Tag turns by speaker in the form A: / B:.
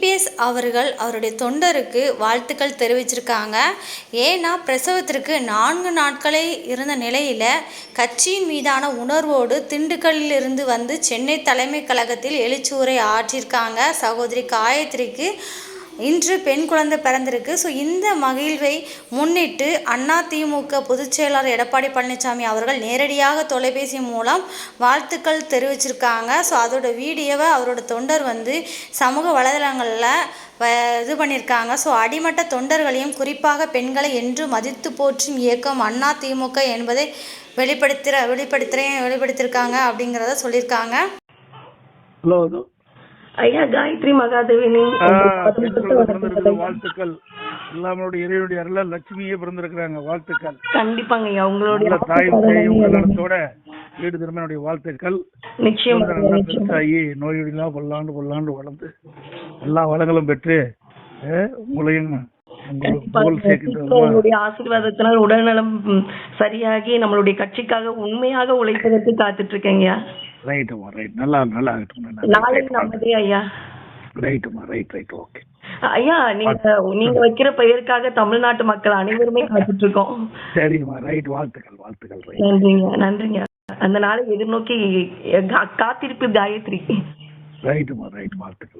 A: EPS அவர்கள் அவருடைய தொண்டருக்கு வாழ்த்துக்கள் தெரிவிச்சிருக்காங்க. ஏன்னா பிரசவத்திற்கு நான்கு நாட்களே இருந்த நிலையில் கட்சியின் மீதான உணர்வோடு திண்டுக்கல்லில் இருந்து வந்து சென்னை தலைமை கழகத்தில் எழுச்சியுரை ஆற்றியிருக்காங்க. சகோதரி காயத்ரிக்கு இன்று பெண் குழந்தை பிறந்திருக்கு. ஸோ இந்த மகிழ்வை முன்னிட்டு அதிமுக பொதுச் செயலாளர் எடப்பாடி பழனிசாமி அவர்கள் நேரடியாக தொலைபேசி மூலம் வாழ்த்துக்கள் தெரிவிச்சிருக்காங்க. ஸோ அதோட வீடியோவை அவரோட தொண்டர் வந்து சமூக வலைதளங்களில் வ- இது பண்ணியிருக்காங்க ஸோ அடிமட்ட தொண்டர்களையும் குறிப்பாக பெண்களை என்று மதித்து போற்றும் இயக்கம் அண்ணா திமுக என்பதை வெளிப்படுத்துகிற வெளிப்படுத்துகிறேன் வெளிப்படுத்தியிருக்காங்க அப்படிங்கிறத சொல்லியிருக்காங்க
B: ஹலோ
C: ஐயா காயத்ரி மகாதேவினி.
B: வாழ்த்துக்கள். எல்லாமோடைய இறைவனுடைய அருள லட்சுமியே பிறந்திருக்கிறாங்க வாழ்த்துக்கள்.
C: கண்டிப்பாங்க ஐயா உங்களுடைய
B: தாயும் சேயும் கல்யாணத்தோட வீடு திருமணனுடைய வாழ்த்துக்கள்.
C: நிச்சயமா
B: பெருசாகி நோயொடிலாம் பல்லாண்டு பல்லாண்டு வளர்ந்து எல்லா வளங்களும் பெற்று உங்களையும்
C: உங்களுடைய ஆசீர்வாதத்தினால் உடல்நலம் சரியாகி நம்மளுடைய கட்சிக்காக உண்மையாக உழைப்பதற்கு காத்துட்டு இருக்கேங்கய்யா
B: ரைட்டுமா ரைட் நல்லா நல்லா ஆகட்டும்
C: நாளை நமதே ஐயா?
B: ரைட்டுமா ரைட் ரைட் ஓகே
C: ஐயா நீங்க நீங்க வைக்கிற பெயருக்காக தமிழ்நாட்டு மக்கள் அனைவருமே காத்துட்டு இருக்கோம்
B: சரிம்மா ரைட் வாழ்த்துக்கள் வாழ்த்துக்கள் ரைட்
C: நன்றிங்க நன்றிங்க. அந்த நாளை எதிர்நோக்கி காத்திருப்பு காயத்ரி.
B: ரைட்டுமா ரைட் வாழ்த்துக்கள்.